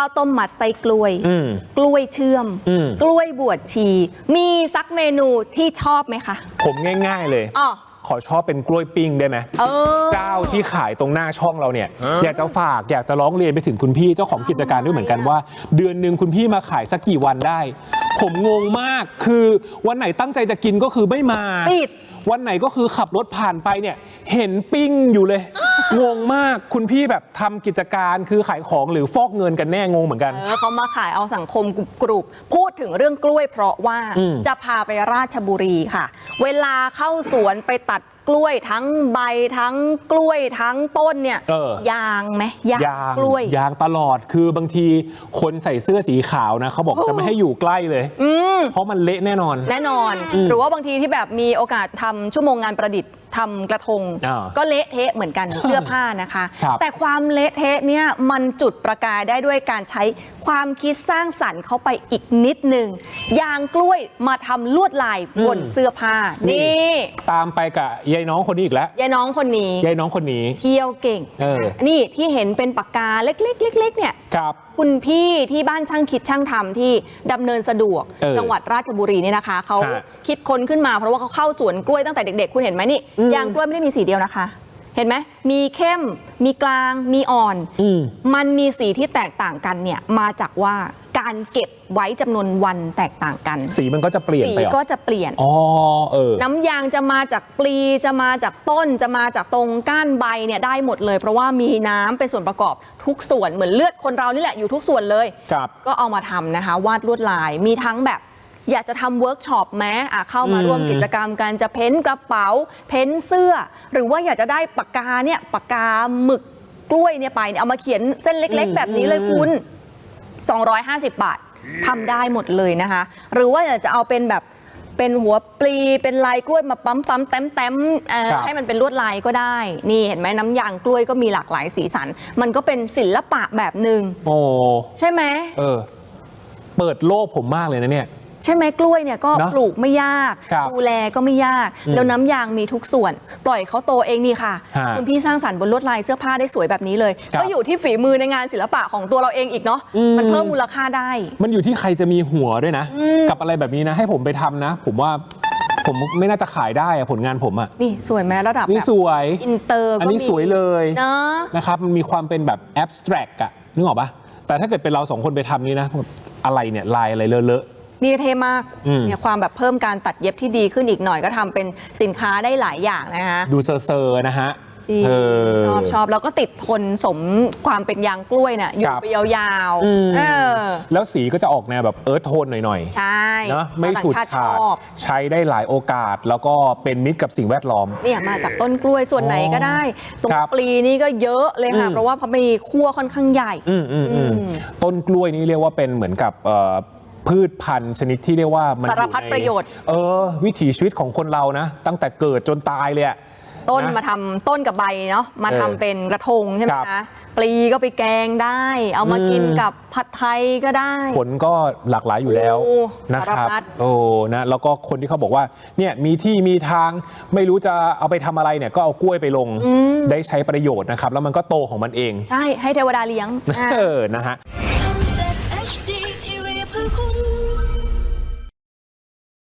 ข้าวต้มมัดไส้กล้วย อืม กล้วยเชื่อม อืม กล้วยบวชชี มีสักเมนูที่ชอบไหมคะผมง่ายๆเลย อ๋อขอชอบเป็นกล้วยปิ้งได้ไหม เออ เจ้าที่ขายตรงหน้าช่องเราเนี่ย อยากจะฝากอยากจะร้องเรียนไปถึงคุณพี่เจ้าของกิจการด้วยเหมือนกันว่า เดือนหนึ่งคุณพี่มาขายสักกี่วันได้ ผมงงมากคือวันไหนตั้งใจจะกินก็คือไม่มาปิด วันไหนก็คือขับรถผ่านไปเนี่ย เห็นปิ้งอยู่เลย งงมากคุณพี่แบบทำกิจการคือขายของหรือฟอกเงินกันแน่งงเหมือนกัน เออเขามาขายเอาสังคมกรุบๆพูดถึงเรื่องกล้วยเพราะว่าอืม จะพาไปราชบุรีค่ะ เวลาเข้าสวนไปตัด กล้วยทั้งใบทั้งกล้วยทั้งต้นเนี่ยเออ ยางไหมยางยางกล้วย ยางตลอดคือบางทีคนใส่เสื้อสีขาวนะเขาบอกจะไม่ให้อยู่ใกล้เลย เพราะมันเละแน่นอน แน่นอน หรือว่าบางทีที่แบบมีโอกาสทำชั่วโมงงานประดิษฐ์ ทำกระทง อ่าก็เละเทะเหมือนกันเสื้อผ้านะคะ ครับ แต่ความเละเทะเนี่ยมันจุดประกายได้ด้วยการใช้ความคิดสร้างสรรค์เข้าไปอีกนิดหนึ่งยางกล้วยมาทำลวดลายบนเสื้อผ้านี่นี่ตามไปกับยายน้องคนนี้อีกแล้วยายน้องคนนี้ ยายน้องคนนี้ เที่ยวเก่ง เออ นี่ที่เห็นเป็นปากกาเล็กๆเล็กๆเนี่ย ครับ คุณพี่ที่บ้านช่างคิดช่างทำที่ดำเนินสะดวก เออจังหวัดราชบุรีเนี่ยนะคะ เขาฮะคิดค้นขึ้นมาเพราะว่าเขาเข้าสวนกล้วยตั้งแต่เด็กๆ คุณเห็นไหมนี่อืมยางกล้วยไม่ได้มีสีเดียวนะคะ เห็นไหมมีเข้ม มีกลาง มีอ่อนอืมมันมีสีที่แตกต่างกันเนี่ยมาจากว่าการเก็บไว้จำนวนวันแตกต่างกัน สีมันก็จะเปลี่ยนสีไปเหรอก็จะเปลี่ยนอ๋อเออน้ำยางจะมาจากปลีจะมาจากต้นจะมาจากตรงก้านใบเนี่ยได้หมดเลย เพราะว่ามีน้ำเป็นส่วนประกอบทุกส่วนเหมือนเลือดคนเรานี่แหละอยู่ทุกส่วนเลยครับก็เอามาทำนะคะ วาดลวดลายมีทั้งแบบ อยากจะทำเวิร์กช็อปแม้อะเข้ามาอืมร่วมกิจกรรมการจะเพ้นกระเป๋า เพ้นเสื้อ หรือว่าอยากจะได้ปากกาเนี่ยปากกาหมึกกล้วยเนี่ยไปเนี่ยเอามาเขียนเส้นเล็ก ๆ แบบนี้เลยคุณ 250 บาททำได้หมดเลยนะคะ หรือว่าอยากจะเอาเป็นแบบเป็นหัวปลีเป็นลายกล้วยมาปั๊มปั๊มแต้มแต้มเอ่อครับให้มันเป็นลวดลายก็ได้ นี่เห็นไหมน้ำยางกล้วยก็มีหลากหลายสีสัน มันก็เป็นศิลปะแบบหนึ่งโอ้ใช่ไหมเออ เปิดโลกผมมากเลยนะเนี่ย ใช่ไหมกล้วยเนี่ยก็เนอะปลูกไม่ยาก ครับดูแลก็ไม่ยากอืมแล้วน้ำยางมีทุกส่วน ปล่อยเขาโตเองนี่ค่ะ ฮะคุณพี่สร้างสรรค์บนลวดลายเสื้อผ้าได้สวยแบบนี้เลย ครับก็อยู่ที่ฝีมือในงานศิลปะของตัวเราเองอีกเนาะอืม มันเพิ่มมูลค่าได้ มันอยู่ที่ใครจะมีหัวด้วยนะ กับอะไรแบบนี้นะ ให้ผมไปทำนะ ผมว่าผมไม่น่าจะขายได้อะผลงานผมอะนี่สวยไหมระดับนี่แบบสวย อินเตอร์ก็อันนี้มีสวยเลยเนาะ นะครับ มันมีความเป็นแบบแอบสแตรกอะนึกออกปะแต่ถ้าเกิดเป็นเราสองคนไปทำนี่นะอะไรเนี่ยลายอะไรเลอะ นี่เท่มากอืมเนี่ยความแบบเพิ่มการตัดเย็บที่ดีขึ้นอีกหน่อยก็ทำเป็นสินค้าได้หลายอย่างนะคะๆดูเซอร์ๆนะฮะจริงเออชอบชอบแล้วก็ติดทนสมความเป็นยางกล้วยเนี่ยอยู่ครับไปยาวๆอืมเออแล้วสีก็จะออกแนวแบบเอิร์ธโทนหน่อยใช่ๆนะไม่ชาวฉูดต่างชาติฉาดชอบใช้ได้หลายโอกาส แล้วก็เป็นมิตรกับสิ่งแวดล้อมเนี่ยมาจากต้นกล้วยส่วนไหนก็ได้ ตรงครับปลีนี่ก็เยอะเลยค่ะอืมเพราะว่าเขามีขั้วค่อนข้างใหญ่อืมอืมอืมอืมต้นกล้วยนี่เรียกว่าเป็นเหมือนกับเอ่อ พืชพันธุ์ชนิดที่เรียกว่ามันสารพัดอในประโยชน์ เออ วิถีชีวิตของคนเรานะ ตั้งแต่เกิดจนตายเลยอะ ต้นนะมาทำต้นกับใบเนาะมาเออทำเป็นกระทงใช่ไหมครับ คะปลีก็ไปแกงได้ เอามากินอืมกับผัดไทยก็ได้ ผลก็หลากหลายอยู่แล้วโอ้นะครับสารพัด โอ้นะแล้วก็คนที่เขาบอกว่าเนี่ยมีที่มีทางไม่รู้จะเอาไปทำอะไรเนี่ยก็เอากล้วยไปลงได้ใช้ประโยชน์นะครับ แล้วมันก็โตของมันเอง ใช่ให้เทวดาเลี้ยงอะเออนะฮะ